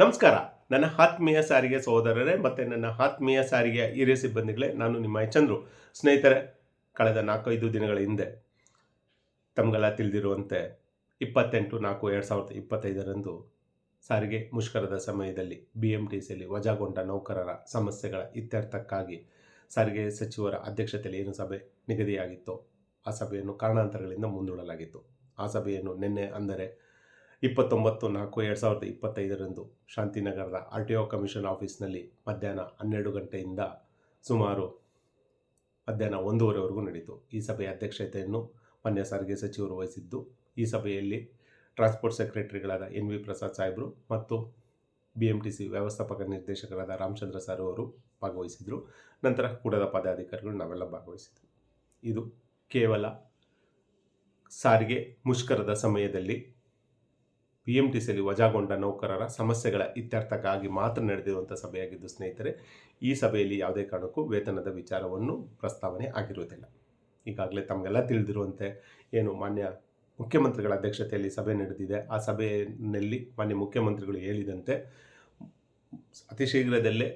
ನಮಸ್ಕಾರ. ನನ್ನ ಆತ್ಮೀಯ ಸಾರಿಗೆ ಸಹೋದರರೇ, ಮತ್ತು ನನ್ನ ಆತ್ಮೀಯ ಸಾರಿಗೆಯ ಹಿರಿಯ ಸಿಬ್ಬಂದಿಗಳೇ, ನಾನು ನಿಮ್ಮ ಚಂದ್ರು ಸ್ನೇಹಿತರೆ, ಕಳೆದ ನಾಲ್ಕೈದು ದಿನಗಳ ಹಿಂದೆ, ತಮಗೆಲ್ಲ ತಿಳಿದಿರುವಂತೆ ಇಪ್ಪತ್ತೆಂಟು ನಾಲ್ಕು ಎರಡು ಸಾವಿರದ ಇಪ್ಪತ್ತೈದರಂದು ಸಾರಿಗೆ ಮುಷ್ಕರದ ಸಮಯದಲ್ಲಿ ಬಿ ಎಂ ಟಿ ವಜಾಗೊಂಡ ನೌಕರರ ಸಮಸ್ಯೆಗಳ ಇತ್ಯರ್ಥಕ್ಕಾಗಿ ಸಾರಿಗೆ ಸಚಿವರ ಅಧ್ಯಕ್ಷತೆಯಲ್ಲಿ ಏನು ಸಭೆ ನಿಗದಿಯಾಗಿತ್ತು, ಆ ಸಭೆಯನ್ನು ಕಾರಣಾಂತರಗಳಿಂದ ಮುಂದೂಡಲಾಗಿತ್ತು. ಆ ಸಭೆಯನ್ನು ನಿನ್ನೆ ಅಂದರೆ ಇಪ್ಪತ್ತೊಂಬತ್ತು ನಾಲ್ಕು ಎರಡು ಸಾವಿರದ ಇಪ್ಪತ್ತೈದರಂದು ಶಾಂತಿನಗರದ ಆರ್ ಟಿ ಒ ಕಮಿಷನ್ ಆಫೀಸ್ನಲ್ಲಿ ಮಧ್ಯಾಹ್ನ ಹನ್ನೆರಡು ಗಂಟೆಯಿಂದ ಸುಮಾರು ಮಧ್ಯಾಹ್ನ ಒಂದೂವರೆವರೆಗೂ ನಡೀತು. ಈ ಸಭೆಯ ಅಧ್ಯಕ್ಷತೆಯನ್ನು ಮಾನ್ಯ ಸಾರಿಗೆ ಸಚಿವರು ವಹಿಸಿದ್ದು, ಈ ಸಭೆಯಲ್ಲಿ ಟ್ರಾನ್ಸ್ಪೋರ್ಟ್ ಸೆಕ್ರೆಟರಿಗಳಾದ ಎನ್ ವಿ ಪ್ರಸಾದ್ ಸಾಹೇಬರು ಮತ್ತು ಬಿ ಎಂ ಟಿ ಸಿ ವ್ಯವಸ್ಥಾಪಕ ನಿರ್ದೇಶಕರಾದ ರಾಮಚಂದ್ರ ಸರ್ ಅವರು ಭಾಗವಹಿಸಿದರು. ನಂತರ ಕೂಡದ ಪದಾಧಿಕಾರಿಗಳು ನಾವೆಲ್ಲ ಭಾಗವಹಿಸಿದ್ವಿ. ಇದು ಕೇವಲ ಸಾರಿಗೆ ಮುಷ್ಕರದ ಸಮಯದಲ್ಲಿ ಬಿ ಎಂ ಟಿ ಸಿಯಲ್ಲಿ ವಜಾಗೊಂಡ ನೌಕರರ ಸಮಸ್ಯೆಗಳ ಇತ್ಯರ್ಥಕ್ಕಾಗಿ ಮಾತ್ರ ನಡೆದಿರುವಂಥ ಸಭೆಯಾಗಿದ್ದು ಸ್ನೇಹಿತರೆ, ಈ ಸಭೆಯಲ್ಲಿ ಯಾವುದೇ ಕಾರಣಕ್ಕೂ ವೇತನದ ವಿಚಾರವನ್ನು ಪ್ರಸ್ತಾವನೆ ಆಗಿರುವುದಿಲ್ಲ. ಈಗಾಗಲೇ ತಮಗೆಲ್ಲ ತಿಳಿದಿರುವಂತೆ ಏನು ಮಾನ್ಯ ಮುಖ್ಯಮಂತ್ರಿಗಳ ಅಧ್ಯಕ್ಷತೆಯಲ್ಲಿ ಸಭೆ ನಡೆದಿದೆ. ಆ ಸಭೆಯಲ್ಲಿ ಮಾನ್ಯ ಮುಖ್ಯಮಂತ್ರಿಗಳು ಹೇಳಿದಂತೆ ಅತಿ ಶೀಘ್ರದಲ್ಲೇ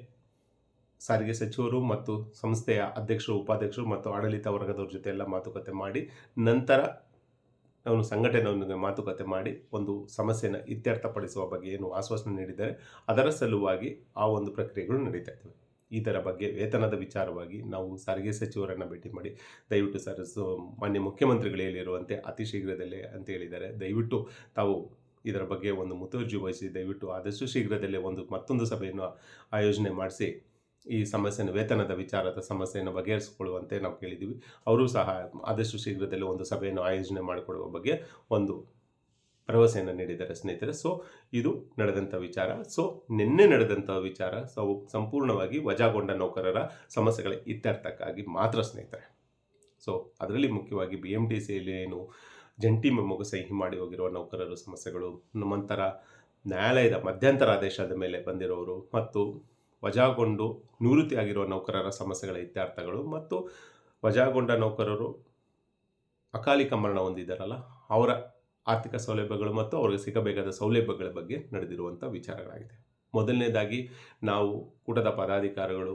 ಸಾರಿಗೆ ಸಚಿವರು ಮತ್ತು ಸಂಸ್ಥೆಯ ಅಧ್ಯಕ್ಷರು, ಉಪಾಧ್ಯಕ್ಷರು ಮತ್ತು ಆಡಳಿತ ವರ್ಗದವ್ರ ಜೊತೆ ಎಲ್ಲ ಮಾತುಕತೆ ಮಾಡಿ ನಂತರ ಅವನು ಸಂಘಟನೆಯೊಂದಿಗೆ ಮಾತುಕತೆ ಮಾಡಿ ಒಂದು ಸಮಸ್ಯೆನ ಇತ್ಯರ್ಥಪಡಿಸುವ ಬಗ್ಗೆ ಏನು ಆಶ್ವಾಸನೆ ನೀಡಿದ್ದಾರೆ, ಅದರ ಸಲುವಾಗಿ ಆ ಒಂದು ಪ್ರಕ್ರಿಯೆಗಳು ನಡೀತಾ ಇದ್ದಾವೆ. ಇದರ ಬಗ್ಗೆ ವೇತನದ ವಿಚಾರವಾಗಿ ನಾವು ಸಾರಿಗೆ ಸಚಿವರನ್ನು ಭೇಟಿ ಮಾಡಿ, ದಯವಿಟ್ಟು ಸರ್ ಮಾನ್ಯ ಮುಖ್ಯಮಂತ್ರಿಗಳು ಹೇಳಿರುವಂತೆ ಅತಿ ಶೀಘ್ರದಲ್ಲೇ ಅಂತ ಹೇಳಿದ್ದಾರೆ. ದಯವಿಟ್ಟು ತಾವು ಇದರ ಬಗ್ಗೆ ಒಂದು ಮುತುವರ್ಜಿ ವಹಿಸಿ, ದಯವಿಟ್ಟು ಆದಷ್ಟು ಶೀಘ್ರದಲ್ಲೇ ಒಂದು ಮತ್ತೊಂದು ಸಭೆಯನ್ನು ಆಯೋಜನೆ ಮಾಡಿಸಿ ಈ ಸಮಸ್ಯೆಯನ್ನು ವೇತನದ ವಿಚಾರದ ಸಮಸ್ಯೆಯನ್ನು ಬಗೆಹರಿಸಿಕೊಳ್ಳುವಂತೆ ನಾವು ಕೇಳಿದ್ದೀವಿ. ಅವರು ಸಹ ಆದಷ್ಟು ಶೀಘ್ರದಲ್ಲೇ ಒಂದು ಸಭೆಯನ್ನು ಆಯೋಜನೆ ಮಾಡಿಕೊಡುವ ಬಗ್ಗೆ ಒಂದು ಭರವಸೆಯನ್ನು ನೀಡಿದ್ದಾರೆ ಸ್ನೇಹಿತರೆ. ಸೊ ಇದು ನಡೆದಂಥ ವಿಚಾರ. ಸೊ ನಿನ್ನೆ ನಡೆದಂಥ ವಿಚಾರ ಸೊ, ಸಂಪೂರ್ಣವಾಗಿ ವಜಾಗೊಂಡ ನೌಕರರ ಸಮಸ್ಯೆಗಳ ಇತ್ಯರ್ಥಕ್ಕಾಗಿ ಮಾತ್ರ ಸ್ನೇಹಿತರೆ. ಸೊ ಅದರಲ್ಲಿ ಮುಖ್ಯವಾಗಿ ಬಿ ಎಂ ಟಿ ಸಿಯಲ್ಲಿ ಏನು ಜಂಟಿ ಮೆಮೊಗೆ ಸಹಿ ಮಾಡಿ ಹೋಗಿರುವ ನೌಕರರ ಸಮಸ್ಯೆಗಳು ನಂತರ ನ್ಯಾಯಾಲಯದ ಮಧ್ಯಂತರ ಆದೇಶದ ಮೇಲೆ ಬಂದಿರೋರು ಮತ್ತು ವಜಾಗೊಂಡು ನಿವೃತ್ತಿಯಾಗಿರುವ ನೌಕರರ ಸಮಸ್ಯೆಗಳ ಇತ್ಯರ್ಥಗಳು ಮತ್ತು ವಜಾಗೊಂಡ ನೌಕರರು ಅಕಾಲಿಕ ಮರಣ ಹೊಂದಿದ್ದಾರಲ್ಲ, ಅವರ ಆರ್ಥಿಕ ಸೌಲಭ್ಯಗಳು ಮತ್ತು ಅವರಿಗೆ ಸಿಗಬೇಕಾದ ಸೌಲಭ್ಯಗಳ ಬಗ್ಗೆ ನಡೆದಿರುವಂಥ ವಿಚಾರಗಳಾಗಿದೆ. ಮೊದಲನೇದಾಗಿ, ನಾವು ಕೂಟದ ಪದಾಧಿಕಾರಿಗಳು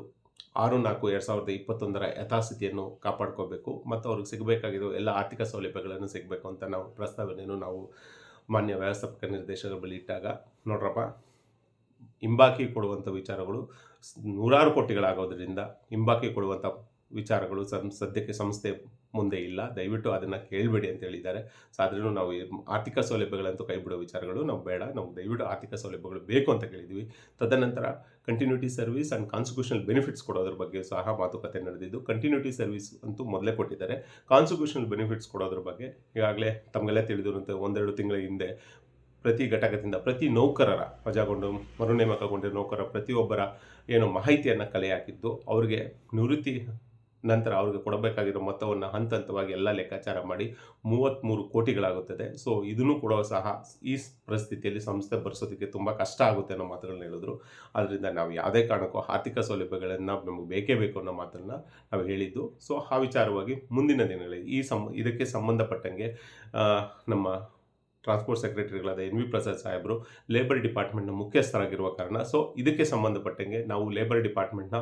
ಆರು ನಾಲ್ಕು ಎರಡು ಸಾವಿರದ ಇಪ್ಪತ್ತೊಂದರ ಯಥಾಸ್ಥಿತಿಯನ್ನು ಕಾಪಾಡ್ಕೋಬೇಕು ಮತ್ತು ಅವ್ರಿಗೆ ಸಿಗಬೇಕಾಗಿರೋ ಎಲ್ಲ ಆರ್ಥಿಕ ಸೌಲಭ್ಯಗಳನ್ನು ಸಿಗಬೇಕು ಅಂತ ನಾವು ಪ್ರಸ್ತಾವನೆಯನ್ನು ನಾವು ಮಾನ್ಯ ವ್ಯವಸ್ಥಾಪಕ ನಿರ್ದೇಶಕರ ಬಳಿ ಇಟ್ಟಾಗ, ನೋಡ್ರಪ್ಪ ಹಿಂಬಾಕಿ ಕೊಡುವಂಥ ವಿಚಾರಗಳು ನೂರಾರು ಕೋಟಿಗಳಾಗೋದ್ರಿಂದ ಹಿಂಬಾಕಿ ಕೊಡುವಂಥ ವಿಚಾರಗಳು ಸಂ ಸದ್ಯಕ್ಕೆ ಸಂಸ್ಥೆ ಮುಂದೆ ಇಲ್ಲ. ದಯವಿಟ್ಟು ಅದನ್ನು ಕೇಳಬೇಡಿ ಅಂತ ಹೇಳಿದ್ದಾರೆ. ಸೊ, ಆದ್ರೂ ನಾವು ಆರ್ಥಿಕ ಸೌಲಭ್ಯಗಳಂತೂ ಕೈ ಬಿಡೋ ವಿಚಾರಗಳು ನಾವು ಬೇಡ. ನಾವು ದಯವಿಟ್ಟು ಆರ್ಥಿಕ ಸೌಲಭ್ಯಗಳು ಬೇಕು ಅಂತ ಕೇಳಿದ್ವಿ ತದನಂತರ continuity service and constitutional benefits ಕೊಡೋದ್ರ ಬಗ್ಗೆ ಸಹ ಮಾತುಕತೆ ನಡೆದಿದ್ದು ಕಂಟಿನ್ಯೂಟಿ ಸರ್ವಿಸ್ ಅಂತೂ ಮೊದಲೇ ಕೊಟ್ಟಿದ್ದಾರೆ. ಕಾನ್ಸ್ಟಿಟ್ಯೂಷನಲ್ ಬೆನಿಫಿಟ್ಸ್ ಕೊಡೋದ್ರ ಬಗ್ಗೆ ಈಗಾಗಲೇ ತಮಗೆಲ್ಲ ತಿಳಿದಿರುವಂತೆ ಒಂದೆರಡು ತಿಂಗಳ ಹಿಂದೆ ಪ್ರತಿ ಘಟಕದಿಂದ ಪ್ರತಿ ನೌಕರರ ವಜಾಗೊಂಡು ಮರು ನೌಕರ ನೌಕರರ ಪ್ರತಿಯೊಬ್ಬರ ಏನು ಮಾಹಿತಿಯನ್ನು ಕಲೆ ಹಾಕಿದ್ದು, ಅವರಿಗೆ ನಿವೃತ್ತಿ ನಂತರ ಅವ್ರಿಗೆ ಕೊಡಬೇಕಾಗಿರೋ ಮೊತ್ತವನ್ನು ಹಂತ ಹಂತವಾಗಿ ಎಲ್ಲ ಲೆಕ್ಕಾಚಾರ ಮಾಡಿ ಮೂವತ್ತ್ಮೂರು ಕೋಟಿಗಳಾಗುತ್ತದೆ. ಸೊ ಇದನ್ನು ಕೂಡ ಸಹ ಈ ಪರಿಸ್ಥಿತಿಯಲ್ಲಿ ಸಂಸ್ಥೆ ಭರಿಸೋದಕ್ಕೆ ತುಂಬ ಕಷ್ಟ ಆಗುತ್ತೆ ಅನ್ನೋ ಮಾತುಗಳನ್ನ ಹೇಳಿದ್ರು. ಆದ್ದರಿಂದ ನಾವು ಯಾವುದೇ ಕಾರಣಕ್ಕೂ ಆರ್ಥಿಕ ಸೌಲಭ್ಯಗಳನ್ನು ನಮಗೆ ಬೇಕೇ ಬೇಕು ಅನ್ನೋ ಮಾತನ್ನು ನಾವು ಹೇಳಿದ್ದು. ಸೊ ಆ ವಿಚಾರವಾಗಿ ಮುಂದಿನ ದಿನಗಳಲ್ಲಿ ಈ ಸಂ, ಇದಕ್ಕೆ ಸಂಬಂಧಪಟ್ಟಂಗೆ ನಮ್ಮ ಟ್ರಾನ್ಸ್ಪೋರ್ಟ್ ಸೆಕ್ರೆಟರಿಗಳಾದ ಎನ್ ವಿ ಪ್ರಸಾದ್ ಸಾಹೇಬರು ಲೇಬರ್ ಡಿಪಾರ್ಟ್ಮೆಂಟ್ನ ಮುಖ್ಯಸ್ಥರಾಗಿರುವ ಕಾರಣ ಸೊ ಇದಕ್ಕೆ ಸಂಬಂಧಪಟ್ಟಂಗೆ ನಾವು ಲೇಬರ್ ಡಿಪಾರ್ಟ್ಮೆಂಟ್ನ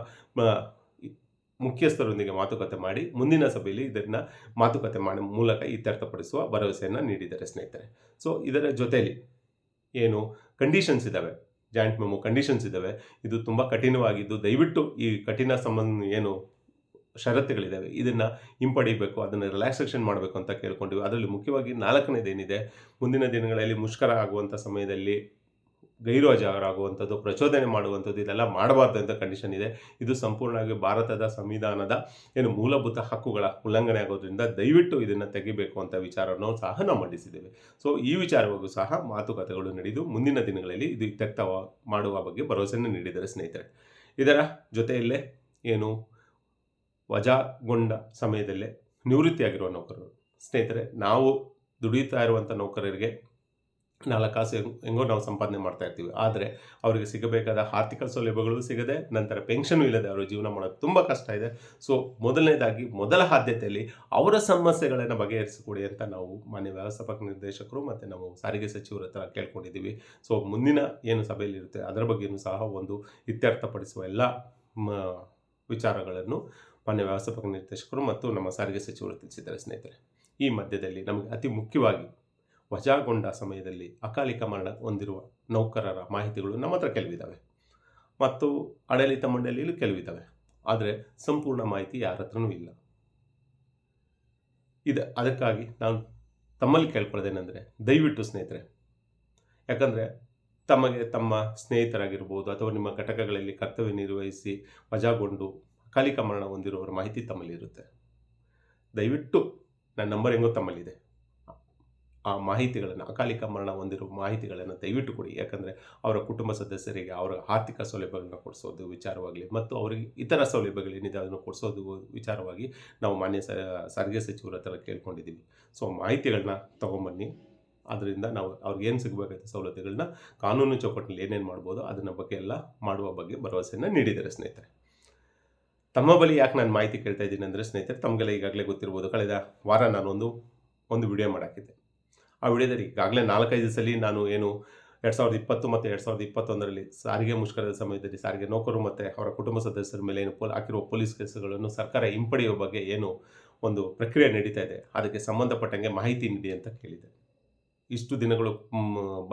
ಮುಖ್ಯಸ್ಥರೊಂದಿಗೆ ಮಾತುಕತೆ ಮಾಡಿ, ಮುಂದಿನ ಸಭೆಯಲ್ಲಿ ಇದನ್ನು ಮಾತುಕತೆ ಮಾಡಿ, ಮೂಲಕ ಇತ್ಯರ್ಥಪಡಿಸುವ ಭರವಸೆಯನ್ನು ನೀಡಿದ್ದಾರೆ ಸ್ನೇಹಿತರೆ. ಸೊ ಇದರ ಜೊತೆಯಲ್ಲಿ ಏನು ಕಂಡೀಷನ್ಸ್ ಇದ್ದಾವೆ ಜಾಯಿಂಟ್ ಮೆಮೊ ಕಂಡೀಷನ್ಸ್ ಇದ್ದಾವೆ ಇದು ತುಂಬ ಕಠಿಣವಾಗಿದ್ದು, ದಯವಿಟ್ಟು ಈ ಕಠಿಣ ಸಂಬಂಧ ಏನು ಷರತ್ತುಗಳಿದ್ದಾವೆ ಇದನ್ನು ಹಿಂಪಡಿಬೇಕು ಅದನ್ನು ರಿಲ್ಯಾಕ್ಸೇಷನ್ ಮಾಡಬೇಕು ಅಂತ ಕೇಳ್ಕೊಂಡಿವಿ. ಅದರಲ್ಲಿ ಮುಖ್ಯವಾಗಿ ನಾಲ್ಕನೇದೇನಿದೆ, ಮುಂದಿನ ದಿನಗಳಲ್ಲಿ ಮುಷ್ಕರ ಆಗುವಂಥ ಸಮಯದಲ್ಲಿ ಗೈರು ಹಾಜರಾಗುವಂಥದ್ದು ಪ್ರಚೋದನೆ ಮಾಡುವಂಥದ್ದು, ಇದೆಲ್ಲ ಮಾಡಬಾರ್ದು ಅಂತ ಕಂಡೀಷನ್ ಇದೆ. ಇದು ಸಂಪೂರ್ಣವಾಗಿ ಭಾರತದ ಸಂವಿಧಾನದ ಏನು ಮೂಲಭೂತ ಹಕ್ಕುಗಳ ಉಲ್ಲಂಘನೆ ಆಗೋದ್ರಿಂದ ದಯವಿಟ್ಟು ಇದನ್ನು ತೆಗಿಬೇಕು ಅಂತ ವಿಚಾರವನ್ನು ಸಹ ನಾವು ಮಂಡಿಸಿದ್ದೇವೆ. ಸೊ ಈ ವಿಚಾರವಾಗೂ ಸಹ ಮಾತುಕತೆಗಳು ನಡೆದು ಮುಂದಿನ ದಿನಗಳಲ್ಲಿ ಇದು ಇತ್ಯರ್ಥ ಮಾಡುವ ಬಗ್ಗೆ ಭರವಸೆಯನ್ನು ನೀಡಿದ್ದಾರೆ ಸ್ನೇಹಿತರೆ. ಇದರ ಜೊತೆಯಲ್ಲೇ ಏನು ವಜಾಗೊಂಡ ಸಮಯದಲ್ಲೇ ನಿವೃತ್ತಿಯಾಗಿರುವ ನೌಕರರು. ಸ್ನೇಹಿತರೆ, ನಾವು ದುಡಿಯುತ್ತಾ ಇರುವಂಥ ನೌಕರರಿಗೆ ನಾಲ್ಕು ಕಾಸು ಹೆಂಗೋ ನಾವು ಸಂಪಾದನೆ ಮಾಡ್ತಾ ಇರ್ತೀವಿ. ಆದರೆ ಅವರಿಗೆ ಸಿಗಬೇಕಾದ ಆರ್ಥಿಕ ಸೌಲಭ್ಯಗಳು ಸಿಗದೆ, ನಂತರ ಪೆನ್ಷನ್ ಇಲ್ಲದೆ ಅವರು ಜೀವನ ಮಾಡೋದು ತುಂಬ ಕಷ್ಟ ಇದೆ. ಸೊ, ಮೊದಲನೇದಾಗಿ ಮೊದಲ ಆದ್ಯತೆಯಲ್ಲಿ ಅವರ ಸಮಸ್ಯೆಗಳನ್ನು ಬಗೆಹರಿಸಿಕೊಡಿ ಅಂತ ನಾವು ಮಾನ್ಯ ವ್ಯವಸ್ಥಾಪಕ ನಿರ್ದೇಶಕರು ಮತ್ತು ನಾವು ಸಾರಿಗೆ ಸಚಿವರ ಹತ್ರ ಕೇಳ್ಕೊಂಡಿದ್ದೀವಿ. ಸೊ, ಮುಂದಿನ ಏನು ಸಭೆಯಲ್ಲಿ ಇರುತ್ತೆ, ಅದರ ಬಗ್ಗೆಯೂ ಸಹ ಒಂದು ಇತ್ಯರ್ಥಪಡಿಸುವ ಎಲ್ಲ ವಿಚಾರಗಳನ್ನು ಮಾನ್ಯ ವ್ಯವಸ್ಥಾಪಕ ನಿರ್ದೇಶಕರು ಮತ್ತು ನಮ್ಮ ಸಾರಿಗೆ ಸಚಿವರು ತಿಳಿಸಿದ್ದಾರೆ ಸ್ನೇಹಿತರೆ. ಈ ಮಧ್ಯದಲ್ಲಿ ನಮಗೆ ಅತಿ ಮುಖ್ಯವಾಗಿ ವಜಾಗೊಂಡ ಸಮಯದಲ್ಲಿ ಅಕಾಲಿಕ ಮರಣ ಹೊಂದಿರುವ ನೌಕರರ ಮಾಹಿತಿಗಳು ನಮ್ಮ ಹತ್ರ ಕೆಲವಿದ್ದಾವೆ ಮತ್ತು ಆಡಳಿತ ಮಂಡಳಿಯಲ್ಲೂ ಕೆಲವಿದ್ದಾವೆ ಆದರೆ ಸಂಪೂರ್ಣ ಮಾಹಿತಿ ಯಾರ ಹತ್ರನೂ ಇಲ್ಲ. ಇದು ಅದಕ್ಕಾಗಿ ನಾನು ತಮ್ಮಲ್ಲಿ ಕೇಳ್ಕೊಳ್ಳೋದೇನೆಂದರೆ, ದಯವಿಟ್ಟು ಸ್ನೇಹಿತರೆ. ಯಾಕಂದರೆ ತಮಗೆ ತಮ್ಮ ಸ್ನೇಹಿತರಾಗಿರ್ಬೋದು ಅಥವಾ ನಿಮ್ಮ ಘಟಕಗಳಲ್ಲಿ ಕರ್ತವ್ಯ ನಿರ್ವಹಿಸಿ ವಜಾಗೊಂಡು ಅಕಾಲಿಕ ಮರಣ ಹೊಂದಿರುವವರ ಮಾಹಿತಿ ತಮ್ಮಲ್ಲಿ ಇರುತ್ತೆ ದಯವಿಟ್ಟು ನನ್ನ ನಂಬರ್ ಹೆಂಗೋ ತಮ್ಮಲ್ಲಿದೆ. ಆ ಮಾಹಿತಿಗಳನ್ನು ಅಕಾಲಿಕ ಮರಣ ಹೊಂದಿರುವ ಮಾಹಿತಿಗಳನ್ನು ದಯವಿಟ್ಟು ಕೊಡಿ. ಯಾಕಂದರೆ ಅವರ ಕುಟುಂಬ ಸದಸ್ಯರಿಗೆ ಅವರ ಆರ್ಥಿಕ ಸೌಲಭ್ಯಗಳನ್ನ ಕೊಡಿಸೋದು ವಿಚಾರವಾಗಲಿ ಮತ್ತು ಅವರಿಗೆ ಇತರ ಸೌಲಭ್ಯಗಳೇನಿದೆ ಅದನ್ನು ಕೊಡಿಸೋದು ವಿಚಾರವಾಗಿ ನಾವು ಮಾನ್ಯ ಸಾರಿಗೆ ಸಚಿವರ ಹತ್ರ ಕೇಳ್ಕೊಂಡಿದ್ದೀವಿ. ಸೊ, ಮಾಹಿತಿಗಳನ್ನ ತೊಗೊಂಬನ್ನಿ. ಅದರಿಂದ ನಾವು ಅವ್ರಿಗೆ ಏನು ಸಿಗಬೇಕಾದ ಸೌಲಭ್ಯಗಳನ್ನ ಕಾನೂನು ಚೌಕಟ್ಟಿನಲ್ಲಿ ಏನೇನು ಮಾಡ್ಬೋದು ಅದನ್ನ ಬಗ್ಗೆ ಎಲ್ಲ ಮಾಡುವ ಬಗ್ಗೆ ಭರವಸೆಯನ್ನು ನೀಡಿದ್ದಾರೆ ಸ್ನೇಹಿತರೆ. ತಮ್ಮ ಬಳಿ ಯಾಕೆ ನಾನು ಮಾಹಿತಿ ಕೇಳ್ತಾ ಇದ್ದೀನಿ ಅಂದರೆ ಸ್ನೇಹಿತರೆ, ತಮಗೆಲ್ಲ ಈಗಾಗಲೇ ಗೊತ್ತಿರ್ಬೋದು, ಕಳೆದ ವಾರ ನಾನೊಂದು, ಒಂದು ವಿಡಿಯೋ ಮಾಡಾಕಿದ್ದೆ. ಆ ವಿಡಿಯೋದಲ್ಲಿ ಈಗಾಗಲೇ ನಾಲ್ಕೈದು ಸಲ ನಾನು ಏನು ಎರಡು ಸಾವಿರದ ಇಪ್ಪತ್ತು ಮತ್ತು ಎರಡು ಸಾವಿರದ ಇಪ್ಪತ್ತೊಂದರಲ್ಲಿ ಸಾರಿಗೆ ಮುಷ್ಕರದ ಸಮಯದಲ್ಲಿ ಸಾರಿಗೆ ನೌಕರರು ಮತ್ತು ಅವರ ಕುಟುಂಬ ಸದಸ್ಯರ ಮೇಲೆ ಏನು ಪೋಲ್ ಹಾಕಿರುವ ಪೊಲೀಸ್ ಕೇಸುಗಳನ್ನು ಸರ್ಕಾರ ಹಿಂಪಡೆಯುವ ಬಗ್ಗೆ ಏನು ಒಂದು ಪ್ರಕ್ರಿಯೆ ನಡೀತಾ ಇದೆ, ಅದಕ್ಕೆ ಸಂಬಂಧಪಟ್ಟಂಗೆ ಮಾಹಿತಿ ನೀಡಿ ಅಂತ ಕೇಳಿದೆ ಇಷ್ಟು ದಿನಗಳು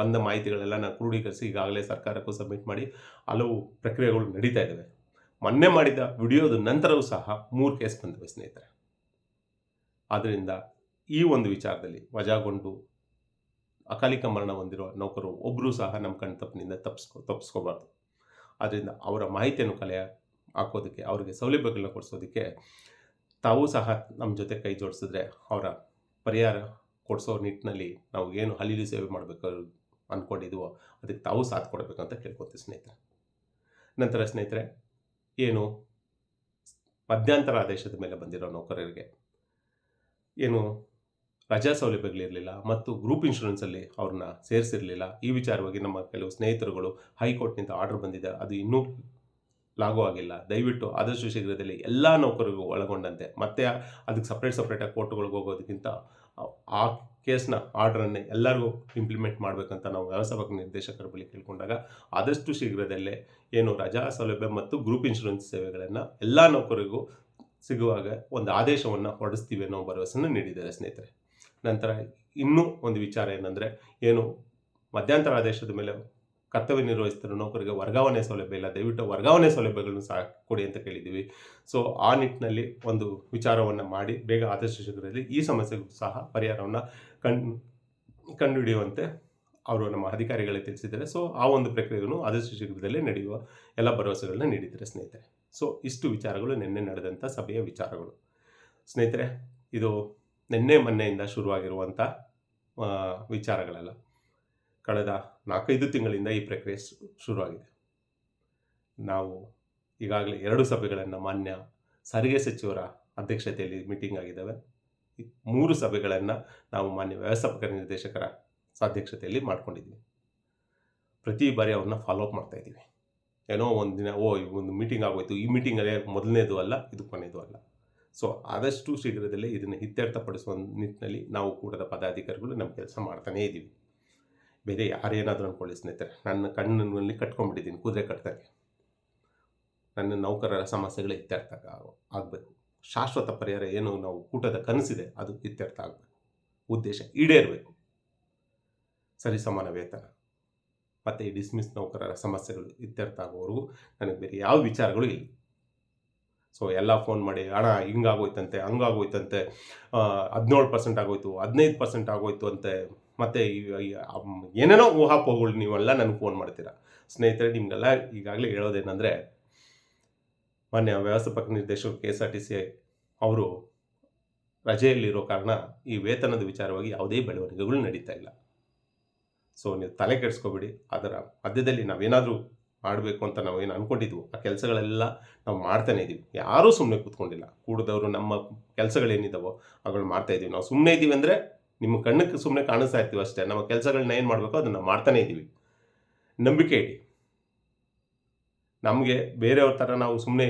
ಬಂದ ಮಾಹಿತಿಗಳೆಲ್ಲ ನಾನು ಕ್ರೋಢೀಕರಿಸಿ ಈಗಾಗಲೇ ಸರ್ಕಾರಕ್ಕೂ ಸಬ್ಮಿಟ್ ಮಾಡಿ ಹಲವು ಪ್ರಕ್ರಿಯೆಗಳು ನಡೀತಾ ಇದ್ದಾವೆ. ಮೊನ್ನೆ ಮಾಡಿದ ವಿಡಿಯೋದ ನಂತರವೂ ಸಹ ಮೂರು ಕೇಸ್ ಬಂದಿವೆ ಸ್ನೇಹಿತರೆ. ಆದ್ದರಿಂದ ಈ ಒಂದು ವಿಚಾರದಲ್ಲಿ ವಜಾಗೊಂಡು ಅಕಾಲಿಕ ಮರಣ ಹೊಂದಿರುವ ನೌಕರು ಒಬ್ಬರೂ ಸಹ ನಮ್ಮ ಕಣ್ ತಪ್ಪಿನಿಂದ ತಪ್ಪಿಸ್ಕೊ, ತಪ್ಪಿಸ್ಕೋಬಾರ್ದು. ಆದ್ದರಿಂದ ಅವರ ಮಾಹಿತಿಯನ್ನು ಕಲೆ ಹಾಕೋದಕ್ಕೆ, ಅವರಿಗೆ ಸೌಲಭ್ಯಗಳನ್ನ ಕೊಡಿಸೋದಕ್ಕೆ ತಾವೂ ಸಹ ನಮ್ಮ ಜೊತೆ ಕೈ ಜೋಡಿಸಿದ್ರೆ ಅವರ ಪರಿಹಾರ ಕೊಡಿಸೋ ನಿಟ್ಟಿನಲ್ಲಿ ನಾವು ಏನು ಹಲೀಲಿ ಸೇವೆ ಮಾಡಬೇಕು ಅಂದ್ಕೊಂಡಿದ್ದೀವೋ ಅದಕ್ಕೆ ತಾವು ಸಾಥ್ ಕೊಡಬೇಕಂತ ಕೇಳ್ಕೊತೀವಿ ಸ್ನೇಹಿತರೆ. ನಂತರ ಸ್ನೇಹಿತರೆ ಏನು ಮಧ್ಯಂತರ ಆದೇಶದ ಮೇಲೆ ಬಂದಿರೋ ನೌಕರರಿಗೆ ಏನು ರಜಾ ಸೌಲಭ್ಯಗಳಿರಲಿಲ್ಲ ಮತ್ತು ಗ್ರೂಪ್ ಇನ್ಶೂರೆನ್ಸಲ್ಲಿ ಅವ್ರನ್ನ ಸೇರಿಸಿರಲಿಲ್ಲ. ಈ ವಿಚಾರವಾಗಿ ನಮ್ಮ ಕೆಲವು ಸ್ನೇಹಿತರುಗಳು ಹೈಕೋರ್ಟ್ನಿಂದ ಆರ್ಡರ್ ಬಂದಿದೆ. ಅದು ಇನ್ನೂ ಲಾಗೂ ಆಗಿಲ್ಲ. ದಯವಿಟ್ಟು ಆದಷ್ಟು ಶೀಘ್ರದಲ್ಲಿ ಎಲ್ಲ ನೌಕರಿಗೂ ಒಳಗೊಂಡಂತೆ. ಮತ್ತೆ ಅದಕ್ಕೆ ಸಪ್ರೇಟ್ ಸಪ್ರೇಟಾಗಿ ಕೋರ್ಟ್ಗಳಿಗೆ ಹೋಗೋದಕ್ಕಿಂತ ಆ- ಆ ಕೇಸ್ನ ಆರ್ಡ್ರನ್ನೇ ಎಲ್ಲರಿಗೂ ಇಂಪ್ಲಿಮೆಂಟ್ ಮಾಡಬೇಕಂತ ನಾವು ವ್ಯವಸ್ಥಾಪಕ ನಿರ್ದೇಶಕರ ಬಳಿ ಕೇಳಿಕೊಂಡಾಗ ಆದಷ್ಟು ಶೀಘ್ರದಲ್ಲೇ ಏನು ರಜಾ ಸೌಲಭ್ಯ ಮತ್ತು ಗ್ರೂಪ್ ಇನ್ಶೂರೆನ್ಸ್ ಸೇವೆಗಳನ್ನು ಎಲ್ಲ ನೌಕರಿಗೂ ಸಿಗುವಾಗ ಒಂದು ಆದೇಶವನ್ನು ಹೊರಡಿಸ್ತೀವಿ ಅನ್ನೋ ಭರವಸೆಯನ್ನು ನೀಡಿದ್ದಾರೆ ಸ್ನೇಹಿತರೆ. ನಂತರ ಇನ್ನೂ ಒಂದು ವಿಚಾರ ಏನಂದರೆ ಏನು ಮಧ್ಯಂತರ ಆದೇಶದ ಮೇಲೆ ಕರ್ತವ್ಯ ನಿರ್ವಹಿಸ್ತಿರೋ ನೌಕರಿಗೆ ವರ್ಗಾವಣೆ ಸೌಲಭ್ಯ ಇಲ್ಲ. ದಯವಿಟ್ಟು ವರ್ಗಾವಣೆ ಸೌಲಭ್ಯಗಳನ್ನು ಸಹ ಕೊಡಿ ಅಂತ ಕೇಳಿದ್ದೀವಿ. ಸೊ ಆ ನಿಟ್ಟಿನಲ್ಲಿ ಒಂದು ವಿಚಾರವನ್ನು ಮಾಡಿ, ಬೇಗ ಆದಷ್ಟು ಶೀಘ್ರದಲ್ಲಿ ಈ ಸಮಸ್ಯೆಗೂ ಸಹ ಪರಿಹಾರವನ್ನು ಕಂಡು, ಕಂಡುಹಿಡಿಯುವಂತೆ ಅವರು ನಮ್ಮ ಅಧಿಕಾರಿಗಳೇ ತಿಳಿಸಿದ್ದಾರೆ. ಸೊ ಆ ಒಂದು ಪ್ರಕ್ರಿಯೆಯನ್ನು ಆದಷ್ಟು ಶೀಘ್ರದಲ್ಲೇ ನಡೆಯುವ ಎಲ್ಲ ಭರವಸೆಗಳನ್ನ ನೀಡಿದ್ದಾರೆ ಸ್ನೇಹಿತರೆ. ಸೊ ಇಷ್ಟು ವಿಚಾರಗಳು ನಿನ್ನೆ ನಡೆದಂಥ ಸಭೆಯ ವಿಚಾರಗಳು. ಸ್ನೇಹಿತರೆ, ಇದು ನಿನ್ನೆ ಮೊನ್ನೆಯಿಂದ ಶುರುವಾಗಿರುವಂಥ ವಿಚಾರಗಳೆಲ್ಲ. ಕಳೆದ ನಾಲ್ಕೈದು ತಿಂಗಳಿಂದ ಈ ಪ್ರಕ್ರಿಯೆ ಶುರುವಾಗಿದೆ. ನಾವು ಈಗಾಗಲೇ ಎರಡು ಸಭೆಗಳನ್ನು ಮಾನ್ಯ ಸಾರಿಗೆ ಸಚಿವರ ಅಧ್ಯಕ್ಷತೆಯಲ್ಲಿ ಮೀಟಿಂಗ್ ಆಗಿದ್ದಾವೆ. ಮೂರು ಸಭೆಗಳನ್ನು ನಾವು ಮಾನ್ಯ ವ್ಯವಸ್ಥಾಪಕ ನಿರ್ದೇಶಕರ ಅಧ್ಯಕ್ಷತೆಯಲ್ಲಿ ಮಾಡ್ಕೊಂಡಿದ್ದೀವಿ. ಪ್ರತಿ ಬಾರಿ ಅವ್ರನ್ನ ಫಾಲೋ ಅಪ್ ಮಾಡ್ತಾ ಇದ್ದೀವಿ. ಏನೋ ಒಂದು ದಿನ, ಓ ಒಂದು ಮೀಟಿಂಗ್ ಆಗೋಯ್ತು. ಈ ಮೀಟಿಂಗಲ್ಲೇ ಮೊದಲನೇದು ಅಲ್ಲ, ಇದು ಕೊನೆಯದು ಅಲ್ಲ. ಸೊ ಆದಷ್ಟು ಶೀಘ್ರದಲ್ಲೇ ಇದನ್ನು ಇತ್ಯರ್ಥಪಡಿಸುವ ನಿಟ್ಟಿನಲ್ಲಿ ನಾವು ಕೂಡದ ಪದಾಧಿಕಾರಿಗಳು ನಮ್ಮ ಕೆಲಸ ಮಾಡ್ತಾನೇ ಇದ್ದೀವಿ. ಬೇರೆ ಯಾರೇನಾದರೂ ಅಂದ್ಕೊಳ್ಳಿ ಸ್ನೇಹಿತರೆ. ನನ್ನ ಕಣ್ಣಿನಲ್ಲಿ ಕಟ್ಕೊಂಡ್ಬಿಟ್ಟಿದ್ದೀನಿ, ಕುದುರೆ ಕಟ್ಟಾಗೆ ನನ್ನ ನೌಕರರ ಸಮಸ್ಯೆಗಳು ಇತ್ಯರ್ಥ ಆಗಬೇಕು. ಶಾಶ್ವತ ಪರಿಹಾರ ಏನು ನಾವು ಕೂಟದ ಕನಸಿದೆ, ಅದು ಇತ್ಯರ್ಥ ಆಗಬೇಕು. ಉದ್ದೇಶ ಈಡೇರಬೇಕು. ಸರಿಸಮಾನ ವೇತನ. ಮತ್ತು ಈ ಡಿಸ್ಮಿಸ್ ನೌಕರರ ಸಮಸ್ಯೆಗಳು ಇತ್ಯರ್ಥ ಆಗೋವರೆಗೂ ನನಗೆ ಬೇರೆ ಯಾವ ವಿಚಾರಗಳು ಇಲ್ಲ. ಸೊ ಎಲ್ಲ ಫೋನ್ ಮಾಡಿ ಹಣ ಹಿಂಗಾಗೋಯ್ತಂತೆ, ಹಂಗಾಗೋಯ್ತಂತೆ ಹದಿನೇಳು ಪರ್ಸೆಂಟ್ ಆಗೋಯ್ತು, ಹದಿನೈದು ಪರ್ಸೆಂಟ್ ಆಗೋಯ್ತು ಅಂತೆ ಮತ್ತು ಏನೇನೋ ಊಹಾಪೋಹಗಳು ನೀವೆಲ್ಲ ನನಗೆ ಫೋನ್ ಮಾಡ್ತೀರಾ. ಸ್ನೇಹಿತರೆ, ನಿಮಗೆಲ್ಲ ಈಗಾಗಲೇ ಹೇಳೋದೇನೆಂದರೆ ಮಾನ್ಯ ವ್ಯವಸ್ಥಾಪಕ ನಿರ್ದೇಶಕರು K S R T C ಅವರು ರಜೆಯಲ್ಲಿರೋ ಕಾರಣ ಈ ವೇತನದ ವಿಚಾರವಾಗಿ ಯಾವುದೇ ಬೆಳವಣಿಗೆಗಳು ನಡೀತಾ ಇಲ್ಲ. ಸೊ, ನೀವು ತಲೆ ಕೆಡಿಸ್ಕೋಬೇಡಿ. ಅದರ ಮಧ್ಯದಲ್ಲಿ ನಾವೇನಾದರೂ ಮಾಡಬೇಕು ಅಂತ ನಾವು ಏನು ಅಂದ್ಕೊಂಡಿದ್ವು ಆ ಕೆಲಸಗಳೆಲ್ಲ ನಾವು ಮಾಡ್ತಾನೆ ಇದ್ದೀವಿ ಯಾರೂ ಸುಮ್ಮನೆ ಕೂತ್ಕೊಂಡಿಲ್ಲ. ಕೂಡದವರು ನಮ್ಮ ಕೆಲಸಗಳೇನಿದ್ದಾವೋ ಅವುಗಳು ಮಾಡ್ತಾ ಇದ್ದೀವಿ ನಾವು ಸುಮ್ಮನೆ ಇದ್ದೀವಿ ಅಂದರೆ ನಿಮ್ಮ ಕಣ್ಣಕ್ಕೆ ಸುಮ್ಮನೆ ಕಾಣಿಸ್ತಾ ಇರ್ತೀವಿ ಅಷ್ಟೇ. ನಮ್ಮ ಕೆಲಸಗಳನ್ನ ಏನು ಮಾಡಬೇಕು ಅದನ್ನು ಮಾಡ್ತಾನೆ ಇದ್ದೀವಿ. ನಂಬಿಕೆ ಇಡಿ. ನಮಗೆ ಬೇರೆಯವ್ರ ಥರ ನಾವು ಸುಮ್ಮನೆ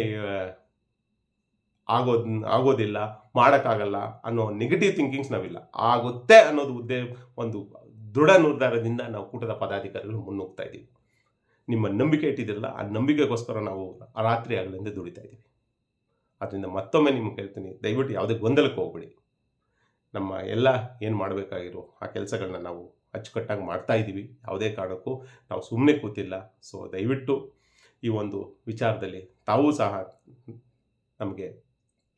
ಆಗೋದ್, ಆಗೋದಿಲ್ಲ, ಮಾಡೋಕ್ಕಾಗಲ್ಲ ಅನ್ನೋ ನೆಗೆಟಿವ್ ಥಿಂಕಿಂಗ್ಸ್ ನಾವಿಲ್ಲ. ಆಗುತ್ತೆ ಅನ್ನೋದು ಉದ್ದೇ, ಒಂದು ದೃಢ ನಿರ್ಧಾರದಿಂದ ನಾವು ಕೂಟದ ಪದಾಧಿಕಾರಿಗಳು ಮುನ್ನುಗ್ತಾ ಇದ್ದೀವಿ. ನಿಮ್ಮ ನಂಬಿಕೆ ಇಟ್ಟಿದ್ದಿರಲ್ಲ ಆ ನಂಬಿಕೆಗೋಸ್ಕರ ನಾವು ರಾತ್ರಿ ಆಗಲಿಂದ ದುಡಿತಾ ಇದ್ದೀವಿ. ಅದರಿಂದ ಮತ್ತೊಮ್ಮೆ ನಿಮ್ಗೆ ಹೇಳ್ತೀನಿ ದಯವಿಟ್ಟು ಯಾವುದೇ ಗೊಂದಲಕ್ಕೆ ಹೋಗ್ಬೇಡಿ. ನಮ್ಮ ಎಲ್ಲ ಏನು ಮಾಡಬೇಕಾಗಿರೋ ಆ ಕೆಲಸಗಳನ್ನ ನಾವು ಅಚ್ಚುಕಟ್ಟಾಗಿ ಮಾಡ್ತಾ ಇದ್ದೀವಿ ಯಾವುದೇ ಕಾರಣಕ್ಕೂ ನಾವು ಸುಮ್ಮನೆ ಕೂತಿಲ್ಲ. ಸೊ ದಯವಿಟ್ಟು ಈ ಒಂದು ವಿಚಾರದಲ್ಲಿ ತಾವೂ ಸಹ ನಮಗೆ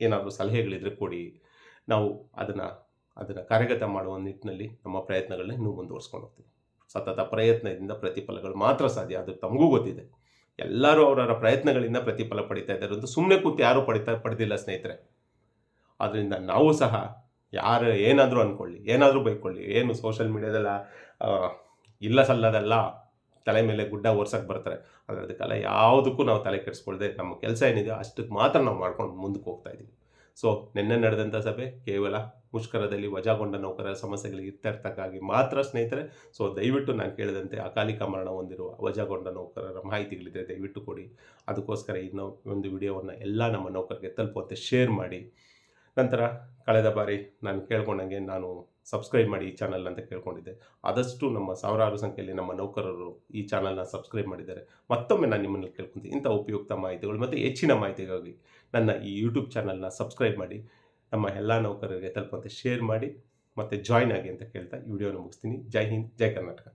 ಏನಾದರೂ ಸಲಹೆಗಳಿದ್ರೆ ಕೊಡಿ. ನಾವು ಅದನ್ನು ಅದನ್ನು ಕಾರ್ಯಗತ ಮಾಡುವ ನಿಟ್ಟಿನಲ್ಲಿ ನಮ್ಮ ಪ್ರಯತ್ನಗಳನ್ನ ಇನ್ನೂ ಮುಂದುವರ್ಸ್ಕೊಂಡು ಹೋಗ್ತೀವಿ. ಸತತ ಪ್ರಯತ್ನದಿಂದ ಪ್ರತಿಫಲಗಳು ಮಾತ್ರ ಸಾಧ್ಯ. ಅದು ತಮಗೂ ಗೊತ್ತಿದೆ. ಎಲ್ಲರೂ ಅವರವರ ಪ್ರಯತ್ನಗಳಿಂದ ಪ್ರತಿಫಲ ಪಡಿತಾ ಇದ್ದಾರೆ ಅಂತ ಸುಮ್ಮನೆ ಕೂತು ಯಾರೂ ಪಡಿತಾ, ಪಡೆದಿಲ್ಲ ಸ್ನೇಹಿತರೆ. ಆದ್ದರಿಂದ ನಾವು ಸಹ ಯಾರು ಏನಾದರೂ ಅಂದ್ಕೊಳ್ಳಿ ಏನಾದರೂ ಬೈಕೊಳ್ಳಿ. ಏನು ಸೋಷಲ್ ಮೀಡ್ಯಾದಲ್ಲ ಇಲ್ಲ ಸಲ್ಲದಲ್ಲ ತಲೆ ಮೇಲೆ ಗುಡ್ಡ ಓರ್ಸಕ್ಕೆ ಬರ್ತಾರೆ. ಆದರೆ ಅದಕ್ಕೆಲ್ಲ ಯಾವುದಕ್ಕೂ ನಾವು ತಲೆ ಕೆಡಿಸ್ಕೊಳ್ದೆ ನಮ್ಮ ಕೆಲಸ ಏನಿದೆ ಅಷ್ಟಕ್ಕೆ ಮಾತ್ರ ನಾವು ಮಾಡ್ಕೊಂಡು ಮುಂದಕ್ಕೆ ಹೋಗ್ತಾ ಇದ್ದೀವಿ ಸೊ ನಿನ್ನೆ ನಡೆದಂಥ ಸಭೆ ಕೇವಲ ಮುಷ್ಕರದಲ್ಲಿ ವಜಾಗೊಂಡ ನೌಕರರ ಸಮಸ್ಯೆಗಳಿಗೆ ಇತ್ಯರ್ಥಕ್ಕಾಗಿ ಮಾತ್ರ ಸ್ನೇಹಿತರೆ ಸೊ ದಯವಿಟ್ಟು ನಾನು ಕೇಳಿದಂತೆ ಅಕಾಲಿಕ ಮರಣ ಹೊಂದಿರುವ ವಜಾಗೊಂಡ ನೌಕರರ ಮಾಹಿತಿಗಳಿದೆ ದಯವಿಟ್ಟು ಕೊಡಿ. ಅದಕ್ಕೋಸ್ಕರ ಇನ್ನೂ ಒಂದು ವಿಡಿಯೋವನ್ನು ಎಲ್ಲ ನಮ್ಮ ನೌಕರಿಗೆ ತಲುಪುವಂತೆ ಶೇರ್ ಮಾಡಿ. ನಂತರ ಕಳೆದ ಬಾರಿ ನಾನು ಕೇಳ್ಕೊಂಡಂಗೆ ನಾನು ಸಬ್ಸ್ಕ್ರೈಬ್ ಮಾಡಿ ಈ ಚಾನಲ್ ಅಂತ ಕೇಳ್ಕೊಂಡಿದ್ದೆ. ಆದಷ್ಟು ನಮ್ಮ ಸಾವಿರಾರು ಸಂಖ್ಯೆಯಲ್ಲಿ ನಮ್ಮ ನೌಕರರು ಈ ಚಾನಲ್ನ ಸಬ್ಸ್ಕ್ರೈಬ್ ಮಾಡಿದ್ದಾರೆ. ಮತ್ತೊಮ್ಮೆ ನಾನು ನಿಮ್ಮನ್ನು ಕೇಳ್ಕೊತೀನಿ. ಇಂಥ ಉಪಯುಕ್ತ ಮಾಹಿತಿಗಳು ಮತ್ತು ಹೆಚ್ಚಿನ ಮಾಹಿತಿಗಾಗಿ ನನ್ನ ಈ ಯೂಟ್ಯೂಬ್ ಚಾನಲ್ನ ಸಬ್ಸ್ಕ್ರೈಬ್ ಮಾಡಿ, ನಮ್ಮ ಎಲ್ಲ ನೌಕರರಿಗೆ ತಲುಪಂತೆ ಶೇರ್ ಮಾಡಿ, ಮತ್ತು ಜಾಯ್ನ್ ಆಗಿ ಅಂತ ಕೇಳ್ತಾ ಈ ವಿಡಿಯೋನ ಮುಗಿಸ್ತೀನಿ. ಜೈ ಹಿಂದ್, ಜೈ ಕರ್ನಾಟಕ.